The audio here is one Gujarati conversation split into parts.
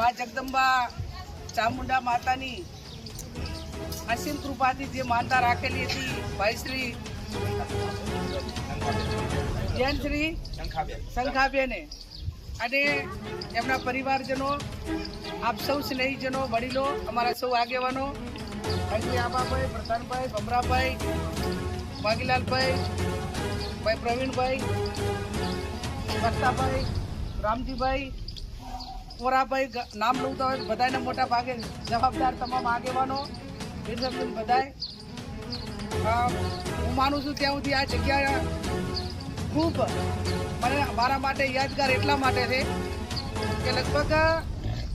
મા જગદંબા ચામુંડા માતાની અસીમ કૃપાથી જે માનતા રાખેલી હતી, ભાઈ શ્રી જૈન શ્રી શંખાબેને. અને એમના પરિવારજનો, આપ સૌ સ્નેહીજનો, વડીલો, અમારા સૌ આગેવાનો અજય આબાભાઈ, પ્રધાનભાઈ, ભમરાભાઈ વાઘીલાલભાઈ ભાઈ પ્રવીણભાઈ બસ્તાભાઈ રામજીભાઈ પોરાભાઈ ગ- નામ લઉં તો બધાને મોટા ભાગે જવાબદાર તમામ આગેવાનો. બધાય. હું માનું છું ત્યાં સુધી આ જગ્યા ખૂબ મને મારા માટે યાદગાર એટલા માટે છે કે લગભગ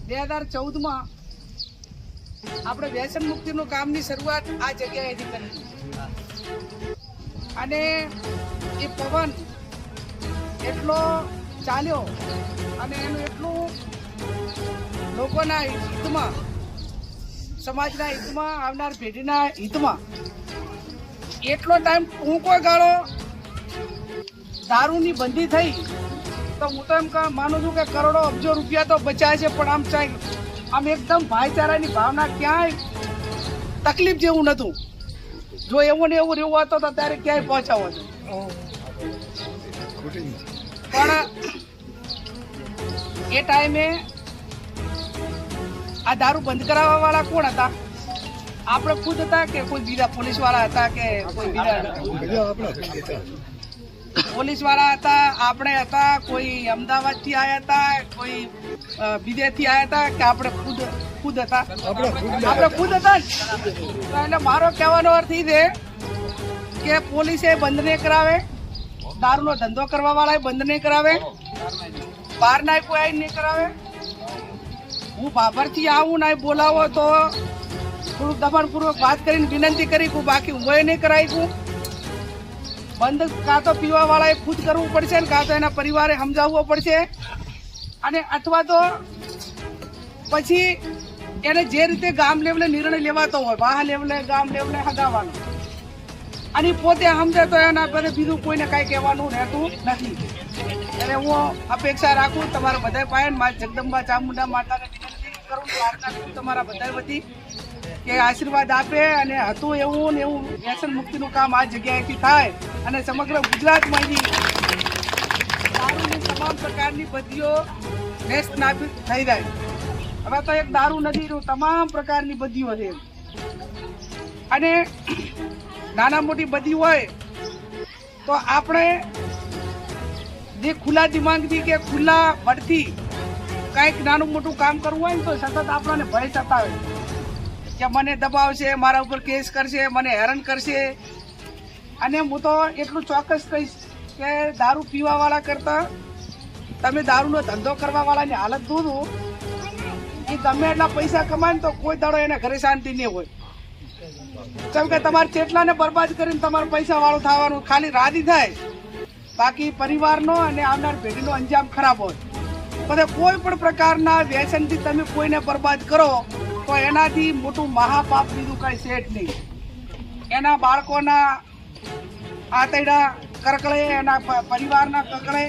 બે હજાર ચૌદમાં આપણે વ્યસન મુક્તિનું કામની શરૂઆત આ જગ્યાએથી કરી. અને એ પવન એટલો ચાલ્યો અને એનું એટલું લોકોના હિતમાં સમાજના હિતમાં આવનાર પેઢીના હિતમાં. એટલો ટાઈમ હું કોઈ ગાળો દારૂની બંધી થઈ તો હું તો એમ માનું છું કે કરોડો અબજો રૂપિયા તો બચાય છે પણ આમ ચાઈ આમ એકદમ ભાઈચારાની ભાવના ક્યાંય તકલીફ જેવું નહોતું. જો એવું ને એવું રહેવું હતો તો ત્યારે ક્યાંય પહોંચાવો હતો પણ એ ટાઈમે આ દારૂ બંધ કરાવવા વાળા કોણ હતા? આપણે ખુદ હતા કે કોઈ બીજા પોલીસવાળા હતા કે કોઈ બીજા પોલીસવાળા હતા. આપણે હતા કોઈ અમદાવાદથી આવ્યા હતા કોઈ અ, વિદેશથી આવ્યા હતા કે આપણે ખુદ ખુદ હતા? આપણે ખુદ હતા. ને? એટલે મારો કહેવાનો અર્થ એ છે કે પોલીસે બંધ નહીં કરાવે દારૂનો ધંધો કરવા વાળા બંધ નહીં કરાવે બહારના કોઈ આઈ નહીં કરાવે હું બાબરથી આવું ને બોલાવો તો થોડુંક દબાણપૂર્વક વાત કરીને વિનંતી કરી હું બાકી હું નહીં કરાવી બંધ કાં તો પીવા વાળાએ ખુદ કરવું પડશે ને કાં તો એના પરિવારે સમજાવવો પડશે. અને અથવા તો પછી એને જે રીતે ગામ લેવલે નિર્ણય લેવાતો હોય, વાહ લેવલે, ગામ લેવલે હગાવવાનો અને પોતે સમજે તો એના પર બીજું કોઈને કાંઈ કહેવાનું રહેતું નથી. એટલે હું અપેક્ષા રાખું તમારા બધા પાયન મા જગદંબા ચામુંડા માતાને કરું, પ્રાર્થના કરું તમારા બધા વતી કે આશીર્વાદ આપે અને હતું એવું ને એવું વ્યસન મુક્તિનું કામ આ જગ્યાએથી થાય અને સમગ્ર ગુજરાતમાંથી દારૂની તમામ પ્રકારની બદીઓ નેસ્ત નાબૂદ થઈ જાય. હવે તો એક દારૂ રહ્યું તમામ પ્રકારની બદીઓ છે. અને નાના મોટી બદી હોય તો આપણે જે ખુલ્લા દિમાગથી કે ખુલ્લા બળથી કંઈક નાનું મોટું કામ કરવું હોય ને તો સતત આપણને ભય સતાવે કે મને દબાવશે, મારા ઉપર કેસ કરશે, મને હેરાન કરશે. અને હું તો એટલું ચોક્કસ કહીશ કે દારૂ પીવાવાળા કરતાં તમે દારૂનો ધંધો કરવાવાળાની હાલત દૂધું એ ગમે એટલા પૈસા કમાય તો કોઈ દાડો એના ઘરે શાંતિ નહીં હોય. કેમ કે તમારે ચેટલાને બરબાદ કરીને તમારે પૈસા વાળું થવાનું, ખાલી રાજી થાય. બાકી પરિવારનો અને આવનાર પેઢીનો અંજામ ખરાબ હોય. પછી કોઈ પણ પ્રકારના વ્યસનથી તમે કોઈને બરબાદ કરો, તો એનાથી મોટું મહાપાપ બીજું કઈ સેટ નહીં. એના બાળકોના આતૈડા કરકળે, એના પરિવારના કકડે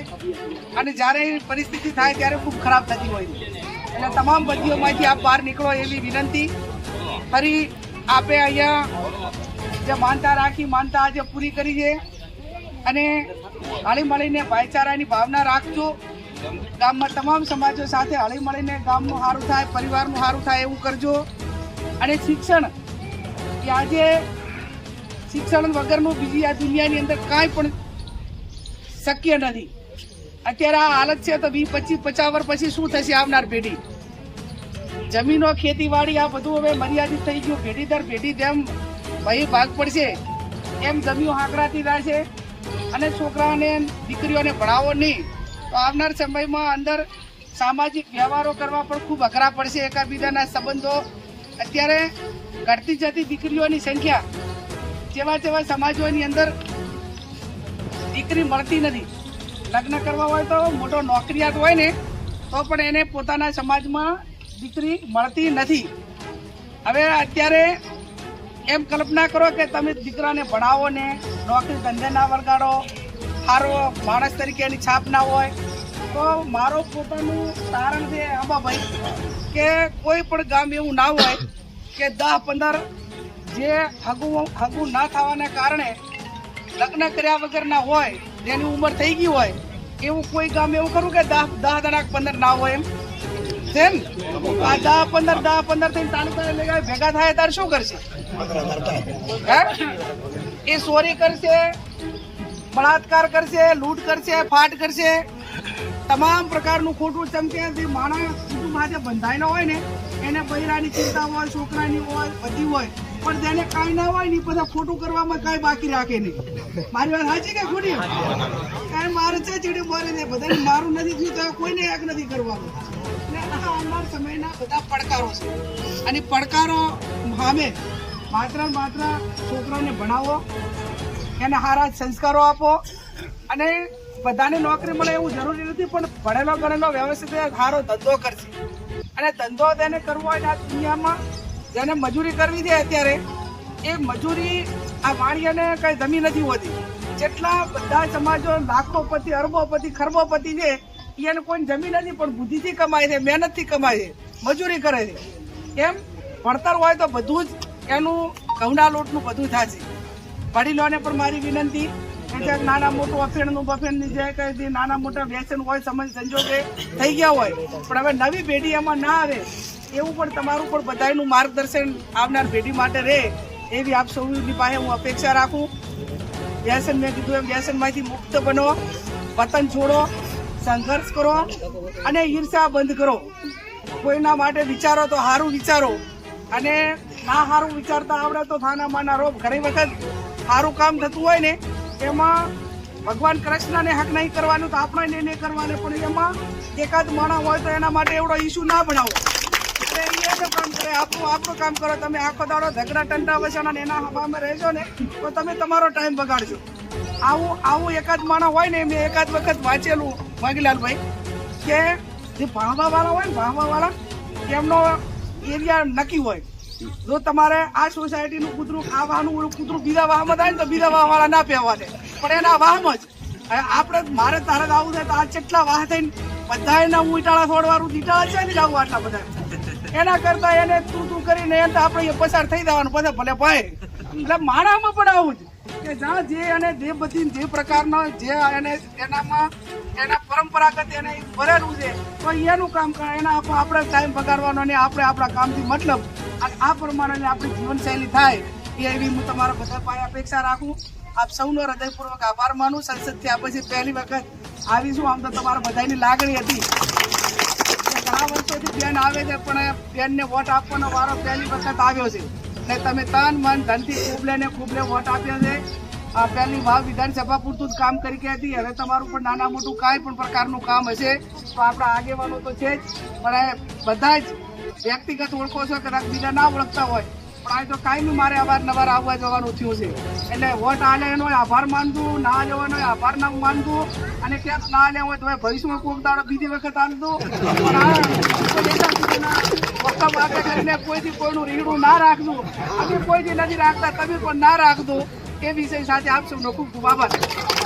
અને જ્યારે પરિસ્થિતિ થાય ત્યારે ખૂબ ખરાબ થતી હોય એટલે તમામ બદીઓમાંથી આપ બહાર નીકળો એવી વિનંતી. ફરી આપે અહીંયા જે માનતા રાખી, માનતા આજે પૂરી કરી છે. અને હળી મળીને ભાઈચારાની ભાવના રાખજો. ગામમાં તમામ સમાજો સાથે હળી મળીને ગામનું સારું થાય, પરિવારનું સારું થાય એવું કરજો. અને શિક્ષણ, કે આજે શિક્ષણ વગરનું બીજી આ દુનિયાની અંદર કાંઈ પણ શક્ય નથી. અત્યારે આ હાલત છે તો વીસ, પચીસ વર્ષ પછી શું થશે આવનાર પેઢી? જમીનો, ખેતીવાડી, આ બધું હવે મર્યાદિત થઈ ગયું. પેઢી દર પેઢી જેમ ભાઈ ભાગ પડશે. એમ જમીઓ હાંકડાતી રહેશે. અને છોકરાઓને, દીકરીઓને ભણાવો નહીં. તો આવનાર સમયમાં અંદર સામાજિક વ્યવહારો કરવા પણ ખૂબ અઘરા પડશે એકાબીજાના સંબંધો. અત્યારે ઘટતી જતી દીકરીઓની સંખ્યા જેવા જેવા સમાજોની અંદર દીકરી મળતી નથી. લગ્ન કરવા હોય તો મોટો નોકરિયાત હોય ને, તો પણ એને પોતાના સમાજમાં દીકરી મળતી નથી. હવે અત્યારે એમ કલ્પના કરો કે તમે દીકરાને ભણાવો ને, નોકરી ધંધે ના વળગાડો સારો માણસ તરીકે એની છાપ ના હોય. તો મારો પોતાનું તારણ છે આંબાભાઈ કે કોઈ પણ ગામ એવું ના હોય કે દસ પંદર જે હગું હગું ના થવાના કારણે લગ્ન કર્યા વગરના હોય જેની ઉંમર થઈ ગઈ હોય એવું કોઈ ગામ એવું કરું કે દસ દસ દડાક પંદર ના હોય એમ? છે ને આ દસ પંદર દસ પંદર થઈને તાલુકા ભેગા થાય ત્યારે શું કરશે? હે? એ સોરી કરશે બળાત્કાર કરશે, લૂંટ કરશે, ફાટ કરશે. તમામ પ્રકારનું ખોટું ચમકે જે માણસ આજે બંધાયેલો હોય ને, એને બૈરાની ચિંતા હોય, છોકરાની હોય, બધી હોય, પણ જેને કાંઈ ના હોય ને બધા ખોટું કરવામાં કાંઈ બાકી રાખે નહીં. મારી વાત સાચી કે ખોટી? કારણ મારે છે ચીડી મરે છે, બધાને મારું નથી થયું, તો કોઈને એક નથી કરવાનું. આવનાર સમયના બધા પડકારો છે. અને પડકારો સામે માત્ર માત્ર છોકરાને ભણાવો એને સારા સંસ્કારો આપો. અને બધાને નોકરી મળે એવું જરૂરી નથી, પણ ભણેલો ગણેલો વ્યવસ્થિત સારો ધંધો કરશે. અને ધંધો તેને કરવો હોય આ દુનિયામાં, જેને મજૂરી કરવી છે અત્યારે, એ મજૂરી આ વાણિયાને કઈ જમી નથી હોતી. જેટલા બધા સમાજો લાખોપતિ અરબોપતિ ખરબોપતિ છે, એને કોઈ જમી નથી, પણ બુદ્ધિથી કમાય છે, મહેનતથી કમાય છે, મજૂરી કરે છે. એમ ભણતર હોય તો બધું જ એનું ઘઉંના લોટનું બધું થશે. વડીલોને પણ મારી વિનંતી કે જે નાના મોટું અફેણનું બફેણની જે કંઈ નાના મોટા વ્યસન હોય, સમજ સંજોગે થઈ ગયા હોય, પણ હવે નવી પેઢી એમાં ના આવે, એવું પણ તમારું પણ બધાનું માર્ગદર્શન આવનાર પેઢી માટે રહે, એવી આપ સૌની પાસે હું અપેક્ષા રાખું. વ્યસન મેં કીધું એમ, વ્યસનમાંથી મુક્ત બનો, વતન છોડો, સંઘર્ષ કરો, અને ઈર્ષા બંધ કરો. કોઈના માટે વિચારો તો સારું વિચારો, અને ના સારું વિચારતા આવડે તો થાના માના રોગ ઘણી વખત સારું કામ થતું હોય ને, એમાં ભગવાન કૃષ્ણને હક નહીં કરવાનું તો આપણે નહીં કરવાનું, પણ એમાં એકાદ માણસ હોય તો એના માટે એવડો ઇસ્યુ ના બનાવો. એટલે એ જ કામ કરે, આપણું આપણું કામ કરો. તમે આખો દાડો ઝઘડા ટંટા વસાણા એના હવામાં રહેશો ને, તો તમે તમારો ટાઈમ બગાડજો આવું આવું એકાદ માણસ હોય ને, મેં એકાદ વખત વાંચેલું વાઘીલાલભાઈ કે જે ભાવવાવાળા હોય ને ભાવવાવાળા એમનો એરિયા નક્કી હોય. જો તમારે આ સોસાયટીનું કૂતરું, આ વાહનું કૂતરું બીજા વાહમાં થાય ને તો બીજા વાહ વાળા ના પહેવા દે. પણ એના વાહમાં જ. આપણે મારે તારે જ આવું છે તો આ કેટલા વાહ થઈને બધા એના હું ઇટાળા છોડવાનું દીટાળા છે ને જ આવું આટલા બધા? એના કરતા એને તું તું કરીને એને આપણે પસાર થઈ જવાનું પછી ભલે ભાઈ. એટલે માણામાં પણ આવું જ. કે જ્યાં જે અને જે બધી જે પ્રકારનો જે એને એનામાં એના પરંપરાગત એને ભરેલું છે, તો એનું કામ કરે. એના આપણે ટાઈમ બગાડવાનો ને આપણે આપણા કામથી મતલબ આ પ્રમાણે આપણી જીવનશૈલી થાય એ એવી હું તમારા બધા પાસે અપેક્ષા રાખું. આપ સૌનો હૃદયપૂર્વક આભાર માનું. સંસદથી થયા પછી પહેલી વખત આવીશું. આમ તો તમારા બધાની લાગણી હતી. ઘણા વર્ષોથી બેન આવે છે, પણ બેનને વોટ આપવાનો વારો પહેલી વખત આવ્યો છે. ને તમે તન મન ધનથી ખૂબલે ને ખૂબલે વોટ આપ્યો છે. આ પહેલી વાવ વિધાનસભા પૂરતું જ કામ કરી ગયા હતી. હવે તમારું પણ નાના મોટું કાંઈ પણ પ્રકારનું કામ હશે. તો આપણા આગેવાનો તો છે જ. પણ બધા જ વ્યક્તિગત ઓળખો છો કદાચ બીજા ના ઓળખતા હોય, પણ આ તો કાંઈ મારે અવારનવાર આવવા જવાનું થયું છે. એટલે વોટ આ એનો આભાર માનતું ના લેવાનો આભાર ના માનતું અને ક્યાંક ના લે હોય તો હવે ભવિષ્યમાં કોક દાડો બીજી વખત આલતું પણ આ એટલા સુધીના વખત આપણે કરીને કોઈથી કોઈનું રીડું ના રાખજો. અમે કોઈથી નથી રાખતા, તમે પણ ના રાખજો. એ વિષય સાથે આપ સૌનો ખૂબ ખૂબ આભાર.